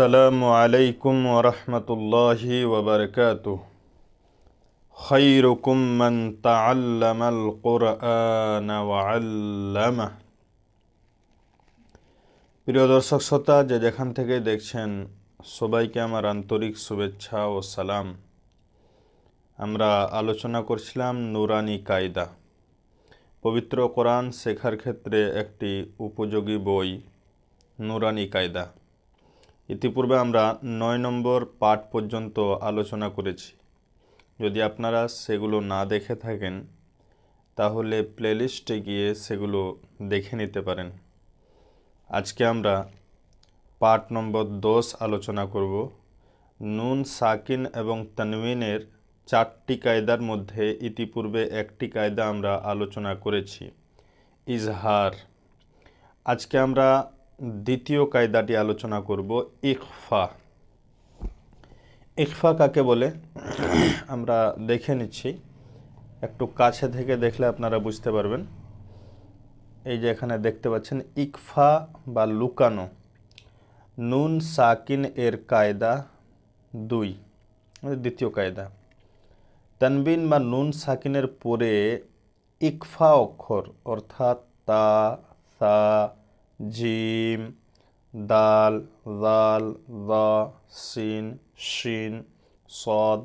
আসসালামু আলাইকুম ওরহমতুল্লাহি ওবরকাত। খৈরকুম মন তাল্লামাল কোরআন আল্লামা। প্রিয় দর্শক শ্রোতা, যে যেখান থেকে দেখছেন, সবাইকে আমার আন্তরিক শুভেচ্ছা ও সালাম। আমরা আলোচনা করছিলাম নুরানি কায়দা। পবিত্র কোরআন শেখার ক্ষেত্রে একটি উপযোগী বই, নুরানি কায়দা। ইতিপূর্বে আমরা নয় নম্বর পাঠ পর্যন্ত আলোচনা করেছি। যদি আপনারা সেগুলো না দেখে থাকেন, তাহলে প্লেলিস্টে গিয়ে সেগুলো দেখে নিতে পারেন। আজকে আমরা পাঠ নম্বর দশ আলোচনা করব। নুন, সাকিন এবং তানবিনের চারটি কায়দার মধ্যে ইতিপূর্বে একটি কায়দা আমরা আলোচনা করেছি, ইজহার। আজকে আমরা দ্বিতীয় কায়দাটি আলোচনা করব ইকফা ইকফা কাকে বলে? আমরা দেখে নিচ্ছি। একটু কাছে থেকে দেখলে আপনারা বুঝতে পারবেন। এই যে এখানে দেখতে পাচ্ছেন ইকফা বা লুকানো। নুন সাকিন এর কায়দা দুই মানে দ্বিতীয় কায়দা। তানবিন বা নুন সাকিনের পরে ইকফা অক্ষর, অর্থাৎ তা, সা জিম, দাল দাল, দা, সিন, শিন, সদ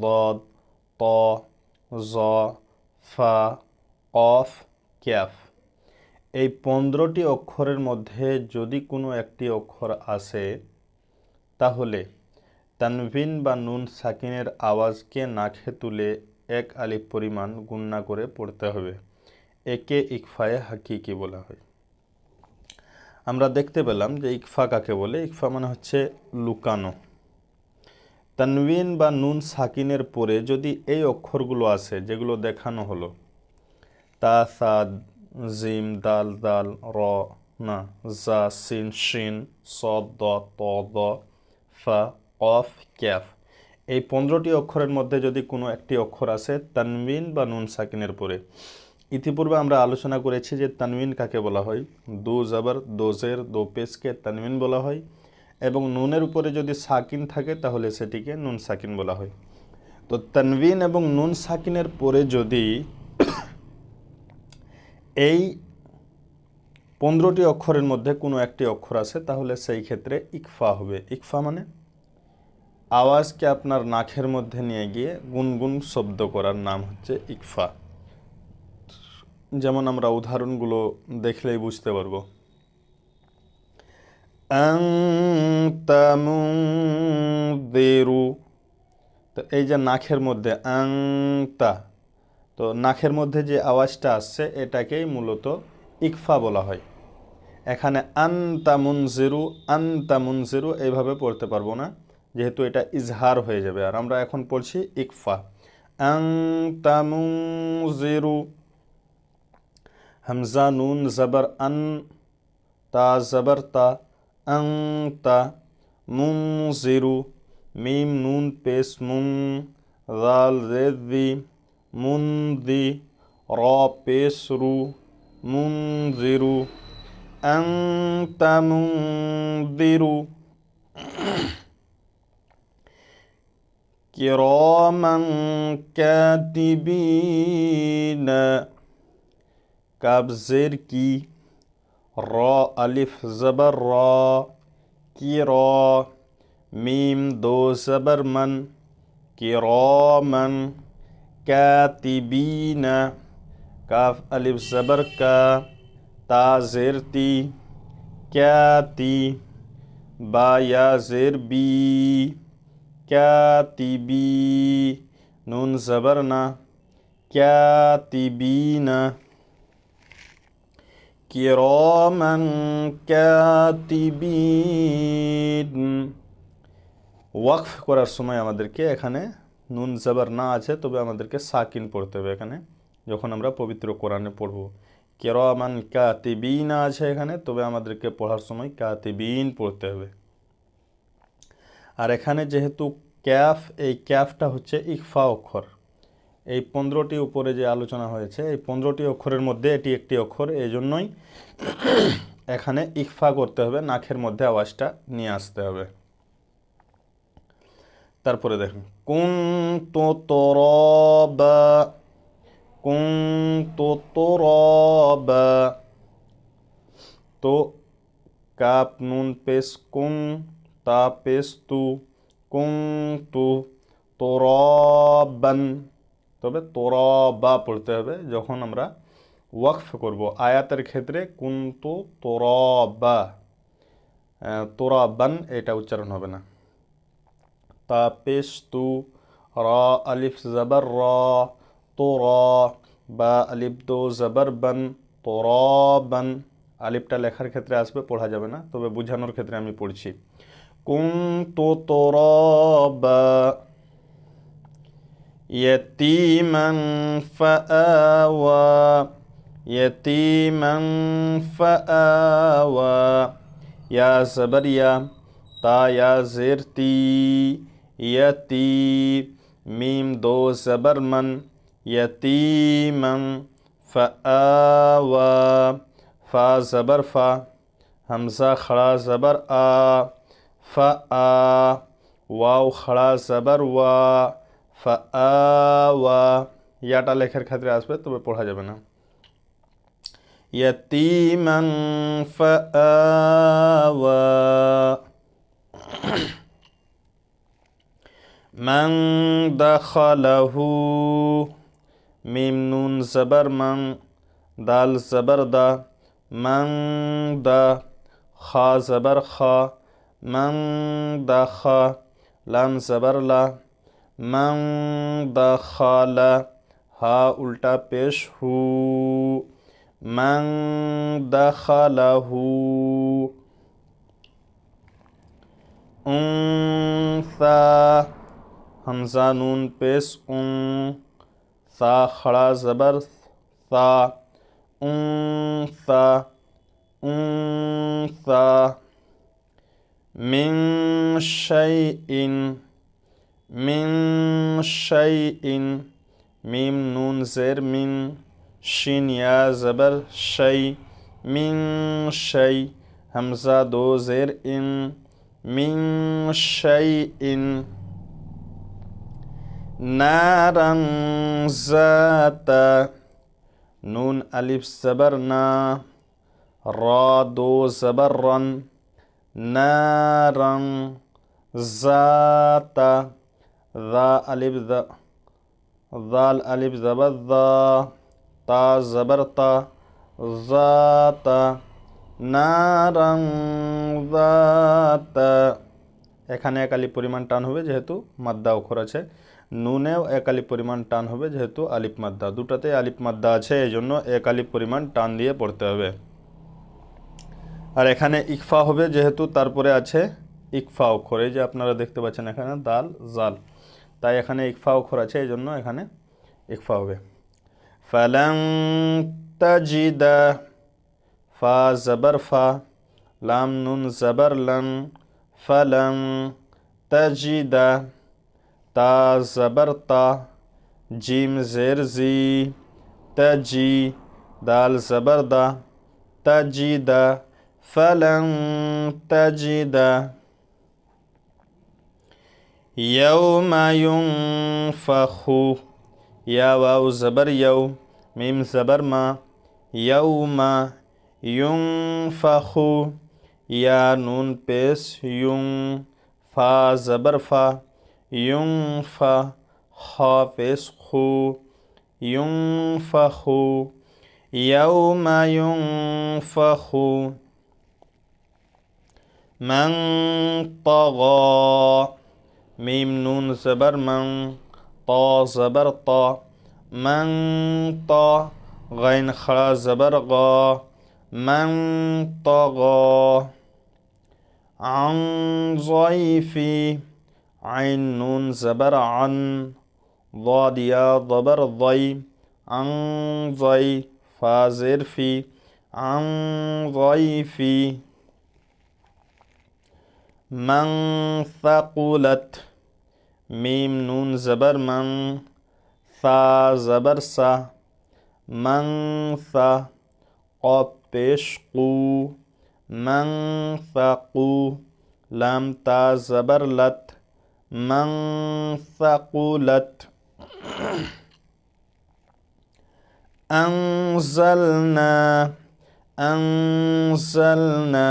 দদ ত, জ, ফা, কফ, ক্যাফ। এই পনেরোটি অক্ষরের মধ্যে যদি কোনো একটি অক্ষর আসে, তাহলে তানভিন বা নুন সাকিনের আওয়াজকে নাকে তুলে এক আলিফ পরিমাণ গুন্না করে পড়তে হবে। একে ইকফায়ে হাকিকি বলা হয়। আমরা দেখতে পেলাম যে ইকফা কাকে বলে? ইকফা মানে হচ্ছে লুকানো। তানবিন বা নুন সাকিনের পরে যদি এই অক্ষরগুলো আসে, যেগুলো দেখানো হলো, তা সাদ জিম, দাল দাল, র, না, জা, সিন, শিন, স, দ, ত, দ, ফা, অফ, ক্যাফ। এই পনেরোটি অক্ষরের মধ্যে যদি কোনো একটি অক্ষর আসে তানবিন বা নুন সাকিনের পরে ইতিপূর্বে আমরা আলোচনা করেছি যে তানবিন কাকে বলা হয়? দু জাবার দোজের দো পেসকে তানবিন বলা হয় এবং নুনের উপরে যদি সাকিন থাকে তাহলে সেটিকে নুন সাকিন বলা হয়। তো তানবিন এবং নুন সাকিনের পরে যদি এই পনেরোটি অক্ষরের মধ্যে কোনো একটি অক্ষর আছে, তাহলে সেই ক্ষেত্রে ইকফা হবে। ইকফা মানে আওয়াজকে আপনার নাকের মধ্যে নিয়ে গিয়ে গুনগুন শব্দ করার নাম হচ্ছে ইকফা। যেমন আমরা উদাহরণগুলো দেখলেই বুঝতে পারব। দেরু তো এই যে নাখের মধ্যে আংতা, তো নাখের মধ্যে যে আওয়াজটা আসছে, এটাকেই মূলত ইকফা বলা হয়। এখানে আন্তা মুনজিরু আন্তা মুনজিরু এইভাবে পড়তে পারব না, যেহেতু এটা ইজহার হয়ে যাবে। আর আমরা এখন পড়ছি ইকফা। আন্তা মুনজিরু همزه نون زبر أن تا زبر تا انت منذر ميم نون بس من ذال ذي منذي را بس رو منذر أنت منذر كراما كاتبين کابزر کی را، الف زبر را، کی را، میم دو زبر من، کی را من کاتبین کاف الف زبر کا، تا زیر تی، کیا تی، با یا زیر بی، کیا تی بی، نون زبر نا، کیا تی بی نا۔ কিরমান ক্যাতিবিন ওয়াকফ করার সময় আমাদেরকে এখানে নুন জাবার না আছে, তবে আমাদেরকে সাকিন পড়তে হবে এখানে, যখন আমরা পবিত্র কোরআনে পড়ব। কেরমান কাতিবিন আছে এখানে, তবে আমাদেরকে পড়ার সময় কাতিবিন পড়তে হবে। আর এখানে যেহেতু ক্যাফ, এই ক্যাফটা হচ্ছে ইকফা অক্ষর। এই পনেরোটি উপরে যে আলোচনা হয়েছে, এই পনেরোটি অক্ষরের মধ্যে এটি একটি অক্ষর এই জন্যই এখানে ইকফা করতে হবে, নাকের মধ্যে আওয়াজটা নিয়ে আসতে হবে। তারপরে দেখেন কুন তো তরবা কুন তো তরবা, তো কাপ নুন পেশ কুং তা পেশ তু কুং তু তোরবান তবে তোরবা পড়তে হবে যখন আমরা ওয়াকফ করব। আয়াতের ক্ষেত্রে কুন্তু তোরবা তোরাবান এটা উচ্চারণ হবে না। তা পেশ তু র আলিফ জবর র তো র বা আলিফ দো জবর বান তোরবান আলিফটা লেখার ক্ষেত্রে আসবে, পড়া যাবে না। তবে বোঝানোর ক্ষেত্রে আমি পড়ছি। কুং তো তোরবা يتيما فآوى يتيما فآوى. يا زبريا تا يا زرتي يتي. ميم دو زبر من يتيما فآوى. فا زبر فا همزة خڑا زبر آ فا واو خڑا زبر وا. ফাআওয়া ইয়াটা লেখার ক্ষেত্রে আসবে তবে পড়া যাবে না ইয়াতিমান ফাআওয়া মান দাখালাহু মিম নুন জবর মান দাল জবর দা মান দা খা জবর খা মান দা খা লাম জবর من دخل ہا الٹا پیش ہو۔ من دخلہو انثا، حمزہ نون پیس ان سا خڑا زبر سا۔ انثا انثا۔ من شیئن۔ من شيء ميم نون زر من شين يا زبر شيء من شيء همزة دو زر إن من شيء نارا ذات نون ألف زبرنا را دو زبرا نارا ذات রা আলিফ জাল আলিফ জবর তা জবর তা জাতা নারং জাতা এখানে একালি পরিমাণ টান হবে যেহেতু মাদ্দা অক্ষর আছে নুনেও একালি পরিমাণ টান হবে যেহেতু আলিপ মাদ্দা। দুটাতে আলিপ মাদ্দা আছে এই জন্য একালি পরিমাণ টান দিয়ে পড়তে হবে। আর এখানে ইকফা হবে যেহেতু তারপরে আছে ইকফা অক্ষর এই যে আপনারা দেখতে পাচ্ছেন এখানে দাল, জাল। তাই এখানে ইকফা অক্ষর আছে এই জন্য এখানে ইকফা হবে ফালাং তাজিদা ফা জবর ফা লাম নুন জবর লং ফালাং তাজিদা তা জবর তা জিম জের জি তাজি দাল জবর দা তাজিদা فلن تجد يوم ينفخ. يا واو زبر يو. ميم زبر ما. يوم ينفخ. يا نون بس يون فا زبر فا. ينفخ حافظ خو. ينفخ يوم ينفخ. من طغى. ميم نون زبر من طا زبر طا من طا غين خرا زبر غا من طغى عن ضيفي عين نون زبر عن ضاد يا ضبر ضي. عن ضي فازر في عن ضيفي من ثقلت ميم نون زبر من ثا زبر سا من ثا قاب پیش قو من ثقو لام تا زبر لت من ثقلت أنزلنا أنزلنا.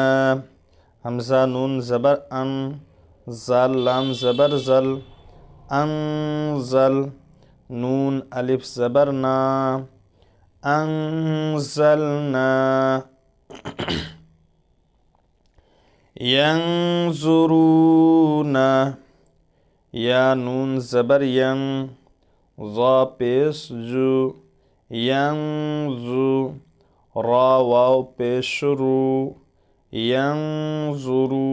همزه نون زبر أن زل لام زبر زل انزل نون ألف زبرنا انزلنا ينظرون يا نون زبر ين ظا پیس جو ينظر را واو پیش ইয়াংজুরু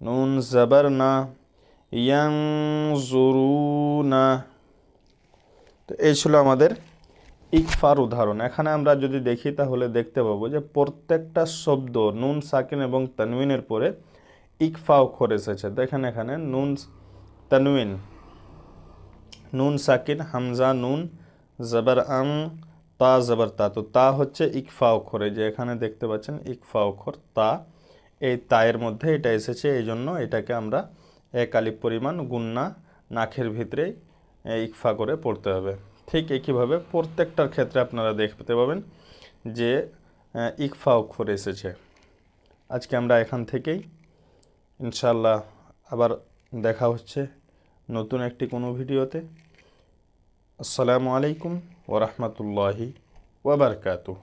নুন জাবার না তো এই ছিল আমাদের ইকফার উদাহরণ। এখানে আমরা যদি দেখি, তাহলে দেখতে পাবো যে প্রত্যেকটা শব্দ নুন, সাকিন এবং তানুইনের পরে ইকফাও করে এসেছে। দেখেন এখানে নুন তানুইন নুন, সাকিন, হামজা, নুন, জবর আং তা জবর তা, তো তা হচ্ছে ইকফা অক্ষরে যে এখানে দেখতে পাচ্ছেন ইকফা অক্ষর, তা, এই তায়ের মধ্যে এটা এসেছে, এই জন্য এটাকে আমরা এক আলিপ পরিমাণ গুন্না নাখের ভিতরে ইকফা করে পড়তে হবে। ঠিক একইভাবে প্রত্যেকটার ক্ষেত্রে আপনারা দেখতে পাবেন যে ইকফা অক্ষর এসেছে। আজকে আমরা এখান থেকেই ইনশাল্লাহ আবার দেখা হচ্ছে নতুন একটি কোনো ভিডিওতে। আসসালামু আলাইকুম। ورحمة الله وبركاته.